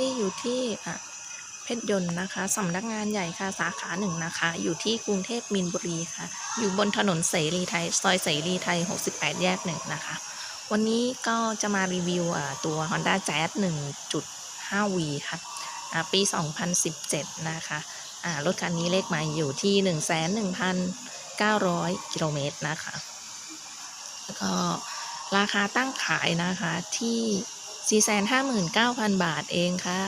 นี่อยู่ที่เพชรยนต์นะคะสำนักงานใหญ่ค่ะสาขาหนึ่งนะคะ อยู่ที่กรุงเทพมีนบุรีค่ะ อยู่บนถนนเสรีไทย ซอยเสรีไทย 68 แยกหนึ่งนะคะ วันนี้ก็จะมารีวิวอะตัว Honda Jazz 1.5V ค่ะอะปี 2017 นะคะรถคันนี้เลขมาอยู่ที่111,900 กิโลเมตรนะคะ แล้วก็ราคาตั้งขายนะคะที่ 459,000 บาทเองค่ะ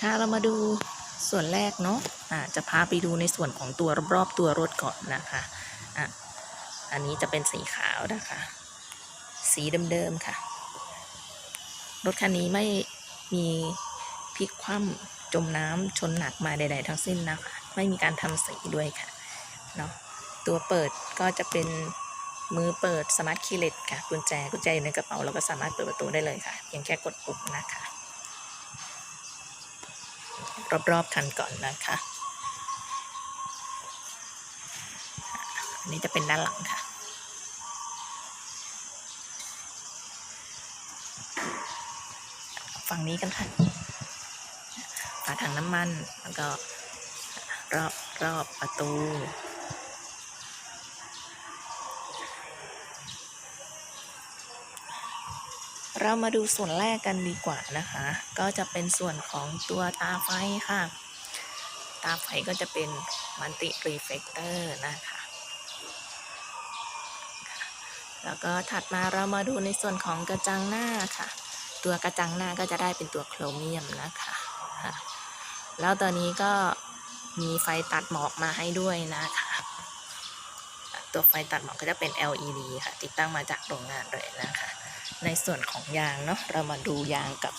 ค่ะเรามาดูส่วนแรกเนาะะจะพาไปดูในส่วนของตัวรอบๆตัวรถก่อนนะคะอะอันนี้จะเป็นสีขาวนะคะ สีเดิมๆค่ะ รถคันนี้ไม่มีพลิกคว่ำจมน้ำชนหนักมาใดๆทั้งสิ้นนะคะ ไม่มีการทำสีด้วยค่ะเนาะตัวเปิดก็จะเป็น มือเปิดสมาร์ทคีย์เลสค่ะกุญแจกุญแจอยู่ในกระเป๋าเราก็สามารถเปิดประตูได้เลยค่ะเพียงแค่กดปุ่มนะคะ รอบๆคันก่อนนะคะอันนี้จะเป็นด้านหลังค่ะฝั่งนี้กันค่ะฝาถังน้ำมันแล้วก็รอบรอบประตู เรามาดูส่วนแรกกันดีกว่านะคะ ก็จะเป็นส่วนของตัวตาไฟค่ะ ตาไฟก็จะเป็นมันติรีเฟกเตอร์นะคะ แล้วก็ถัดมาเรามาดูในส่วนของกระจังหน้าค่ะ ตัวกระจังหน้าก็จะได้เป็นตัวโครเมียมนะคะค่ะแล้วตอนนี้ก็มีไฟตัดหมอกมาให้ด้วยนะคะตัวไฟตัดหมอกก็จะเป็น LED ค่ะ ติดตั้งมาจากโรงงานเลยนะคะ ในส่วนของยางเนาะเรามาดูยางกับ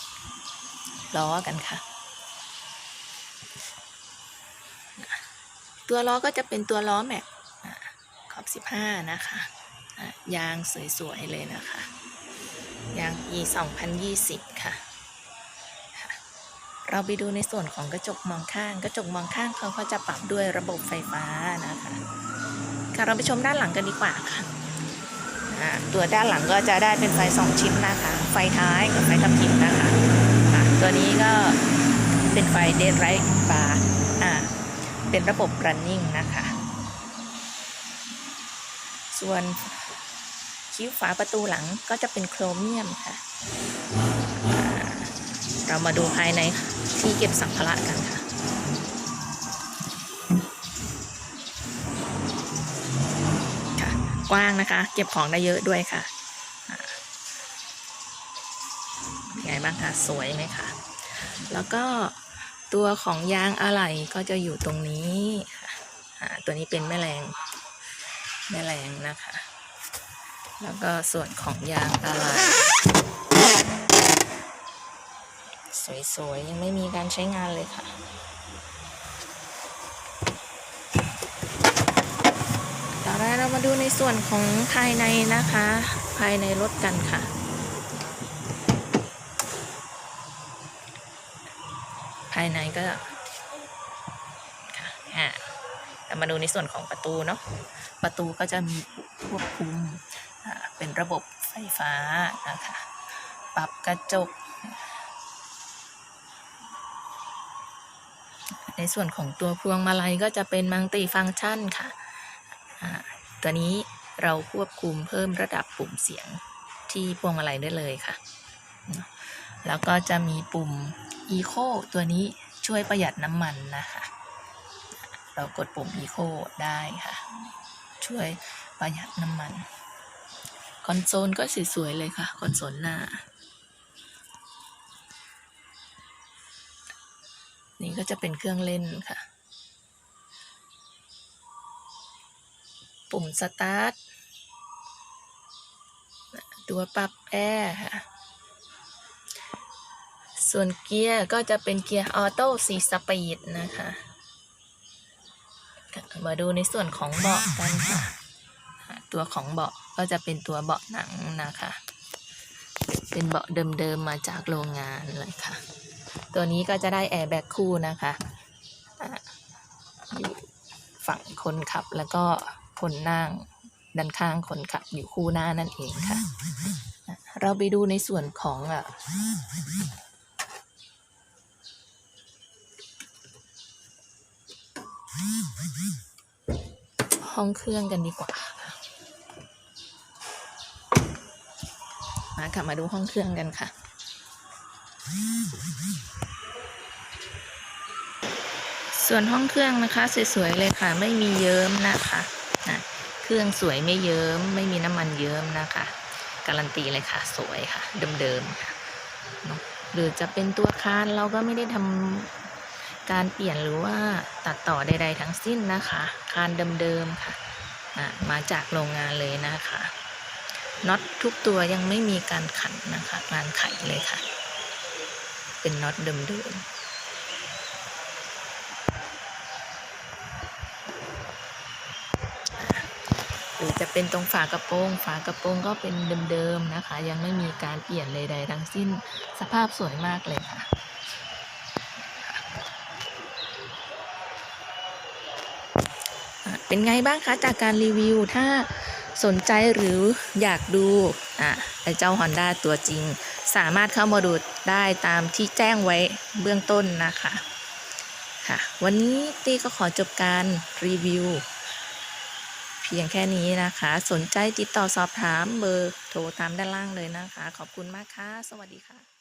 ล้อกันค่ะ ตัวล้อก็จะเป็นตัวล้อแม็กอ่าขอบ15นะคะยางสวยๆเลยนะคะ ยาง E 2020ค่ะค่ะเราไปดูในส่วนของกระจกมองข้าง กระจกมองข้างเขาก็จะปรับด้วยระบบไฟฟ้านะคะ ค่ะเราไปชมด้านหลังกันดีกว่าค่ะ ตัวด้านหลังก็จะได้เป็นไฟสองชิ้นนะคะ ไฟท้ายกับไฟขับขี่นะคะตัวนี้ก็เป็นไฟเดนไรท์บาร์อ่าเป็นระบบ running นะคะ ส่วนคิ้วฝาประตูหลังก็จะเป็นโครเมียมค่ะ เรามาดูภายในที่เก็บสัมภาระกันค่ะ กว้างนะคะ เก็บของได้เยอะด้วยค่ะไงบ้างคะสวยไหมคะแล้วก็ตัวของยางอะไหล่ก็จะอยู่ตรงนี้ตัวนี้เป็นแม่แรงแม่แรงนะคะ แล้วก็ส่วนของยางอะไหล่สวยๆ ยังไม่มีการใช้งานเลยค่ะ ต่อไปเรา มาดูในส่วนของภายในนะคะ ภายในรถกันค่ะ ภายในก็ค่ะเรามาดูในส่วนของประตูเนาะประตูก็จะมีควบคุมเป็นระบบไฟฟ้านะคะปรับกระจก ในส่วนของตัวพวงมาลัยก็จะเป็นมัลติฟังก์ชันค่ะ ตัวนี้เราควบคุมเพิ่มระดับปุ่มเสียงที่พวงมาลัยได้เลยค่ะ แล้วก็จะมีปุ่ม Eco ตัวนี้ช่วยประหยัดน้ำมันนะคะ เรากดปุ่ม Eco ได้ค่ะ ช่วยประหยัดน้ำมัน คอนโซลก็สวยๆเลยค่ะ คอนโซลหน้า นี่ก็จะเป็นเครื่องเล่นค่ะ ปุ่มสตาร์ทตัวปรับแอร์ค่ะ ส่วนเกียร์ก็จะเป็นเกียร์ออโต้สี่สปีดนะคะ มาดูในส่วนของเบาะกันค่ะ ตัวของเบาะก็จะเป็นตัวเบาะหนังนะคะ เป็นเบาะเดิมๆมาจากโรงงานเลยค่ะ ตัวนี้ก็จะได้แอร์แบ็กคู่นะคะอะอยู่ฝั่งคนขับแล้วก็ คนนั่งด้านข้างคนขับอยู่คู่หน้านั่นเองค่ะ เราไปดูในส่วนของห้องเครื่องกันดีกว่า มาค่ะ มาดูห้องเครื่องกันค่ะ ส่วนห้องเครื่องนะคะ สวยๆเลยค่ะ ไม่มีเยิ้มนะคะ นะเครื่องสวยไม่เยิ้มไม่มีน้ำมันเยิ้มนะคะ การันตีเลยค่ะ สวยค่ะ เดิมๆค่ะหรือจะเป็นตัวคานเราก็ไม่ได้ทำการเปลี่ยนหรือว่าตัดต่อใด ๆ ทั้งสิ้นนะคะ คานเดิมๆค่ะอะมาจากโรงงานเลยนะคะน็อตทุกตัวยังไม่มีการขันนะคะการไขเลยค่ะ เป็นน็อตเดิมๆ รือจะเป็นตรงฝากระโปรง ฝากระโปรงก็เป็นเดิมๆนะคะ ยังไม่มีการเปลี่ยนใดๆทั้งสิ้นสภาพสวยมากเลยค่ะเป็นไงบ้างคะจากการรีวิวถ้าสนใจหรืออยากดูอะไอเจ้า Honda ตัวจริง สามารถเข้ามาดูได้ตามที่แจ้งไว้เบื้องต้นนะคะ ค่ะ วันนี้ตี้ก็ขอจบการรีวิว พียงแค่นี้นะคะ สนใจติดต่อสอบถามเบอร์โทรตามด้านล่างเลยนะคะ ขอบคุณมากค่ะ สวัสดีค่ะ